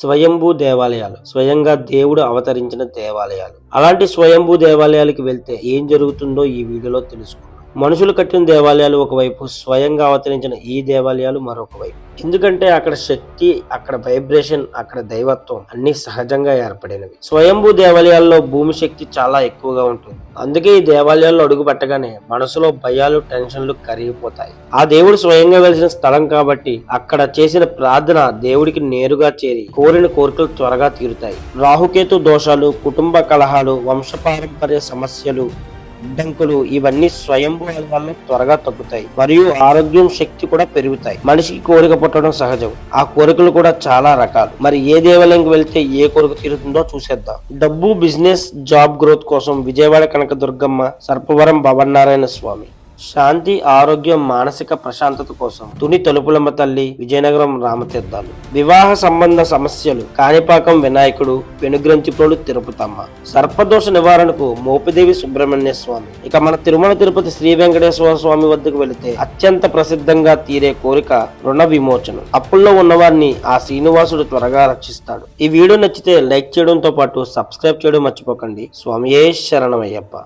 స్వయంభూ దేవాలయాలు. స్వయంగా దేవుడు అవతరించిన దేవాలయాలు. అలాంటి స్వయంభూ దేవాలయాలకు వెళ్తే ఏం జరుగుతుందో ఈ వీడియోలో తెలుసుకుందాం. మనుషులు కట్టిన దేవాలయాలు ఒకవైపు స్వయంగా అవతరించిన ఈ దేవాలయాలు మరొకవైపు ఎందుకంటే అక్కడ శక్తి అక్కడ వైబ్రేషన్ అక్కడ దైవత్వం అన్ని సహజంగా ఏర్పడినవి. స్వయంభూ దేవాలయాల్లో భూమి శక్తి చాలా ఎక్కువగా ఉంటుంది. అందుకే ఈ దేవాలయాల్లో అడుగు పెట్టగానే మనసులో భయాలు టెన్షన్లు కరిగిపోతాయి. ఆ దేవుడు స్వయంగా వెలిసిన స్థలం కాబట్టి అక్కడ చేసిన ప్రార్థన దేవుడికి నేరుగా చేరి కోరిన కోరికలు త్వరగా తీరుతాయి. రాహుకేతు దోషాలు కుటుంబ కలహాలు వంశపారంపర్య సమస్యలు అడ్డంకులు ఇవన్నీ స్వయంభూ వల్ల త్వరగా తగ్గుతాయి. మరియు ఆరోగ్యం శక్తి కూడా పెరుగుతాయి. మనిషికి కోరిక పుట్టడం సహజం. ఆ కోరికలు కూడా చాలా రకాలు. మరి ఏ దేవాలయంకి వెళ్తే ఏ కోరిక తీరుతుందో చూసేద్దాం. డబ్బు బిజినెస్ జాబ్ గ్రోత్ కోసం విజయవాడ కనక దుర్గమ్మ సర్పవరం భవన్నారాయణ స్వామి. శాంతి ఆరోగ్యం మానసిక ప్రశాంతత కోసం తుని తలుపులమ్మ తల్లి విజయనగరం రామతీర్థాలు. వివాహ సంబంధ సమస్యలు కాణిపాకం వినాయకుడు వెనుగ్రంచిప్రోలు తిరుపతమ్మ. సర్పదోష నివారణకు మోపిదేవి సుబ్రహ్మణ్య స్వామి. ఇక మన తిరుమల తిరుపతి శ్రీ వెంకటేశ్వర స్వామి వద్దకు వెళితే అత్యంత ప్రసిద్ధంగా తీరే కోరిక రుణ విమోచనం. అప్పుల్లో ఉన్నవారిని ఆ శ్రీనివాసుడు త్వరగా రక్షిస్తాడు. ఈ వీడియో నచ్చితే లైక్ చేయడంతో పాటు సబ్స్క్రైబ్ చేయడం మర్చిపోకండి. స్వామియే శరణమయ్యప్ప.